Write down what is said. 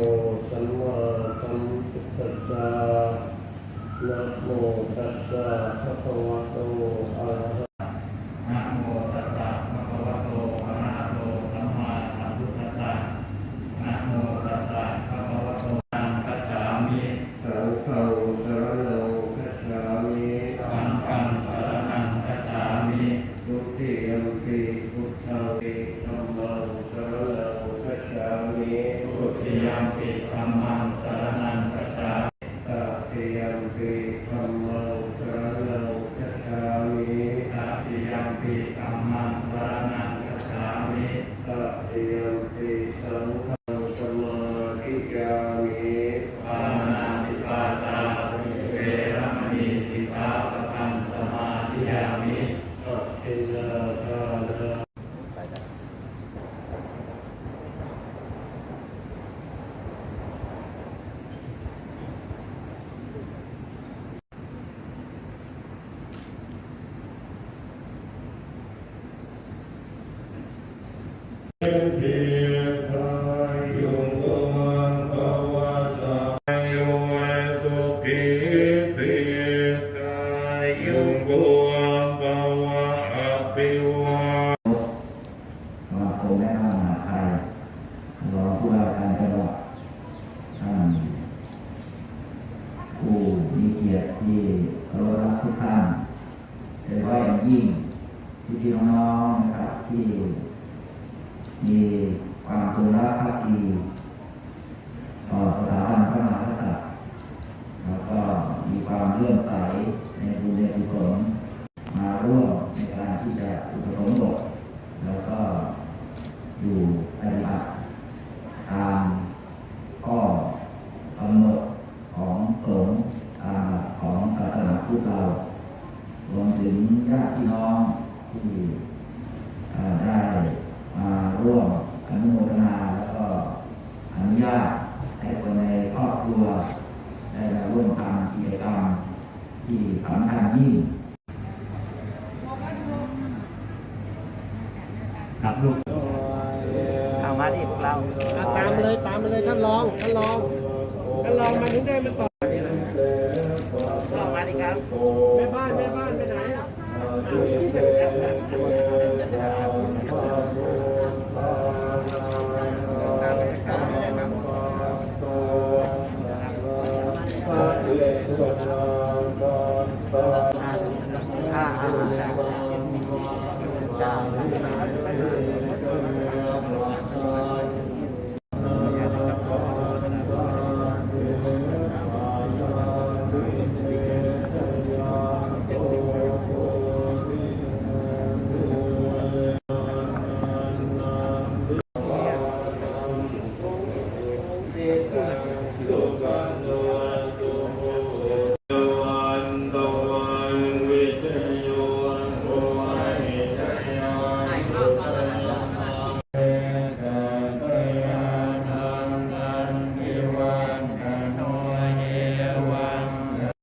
มสัมมาสัมพุทธัสสะนะโมตัสสะภะคะวะโตอะระหะ พุทธังปิธัมมังสรณังคัจฉามิทุติยมปิธัมมังสรณังคัจฉามิตติยมปีธัมมังสรณังคัจฉามิตติยมปิธัมมังสรณังคัจฉามิตติยมปีสังฆังสมาธิยามิปานาติปาตาเวรมณีสิกขาปะทังสมาธิยามิอัตตินาทานา เทียทายยุงกวนภวะสายโยสุขิสิกายยุงกวนภวะอภิวา สมาคมแม่ค้ามหาไทยรองผู้ว่าการจังหวัดท่านผู้ ที่เคารพรักทุกท่านโดยเฉพาะอย่างยิ่งที่พี่น้องๆนะครับที่ มีความจงรักภักดีต่อสถาบันพระมหากษัตริย์แล้วก็มีความเลื่อมใสในบุญในกุศลมาร่วมในการที่จะอุปสมบทแล้วก็อยู่ปฏิบัติตามข้อกำหนดของสงฆ์ตามหลักของศาสนาพุทธเรารวมถึงญาติพี่น้องที่เอ่อได้มาร่วม อนุโมทนาแล้วก็อนุญาตให้คนในครอบครัวได้มาร่วมทำกิจกรรมที่สำคัญยิ่งครับลูกเอามาดิพวกเราตามมาเลยตามมาเลยท่านรองท่านรองท่านรองมาถึงได้มาต่อเอามาดิครับ อ่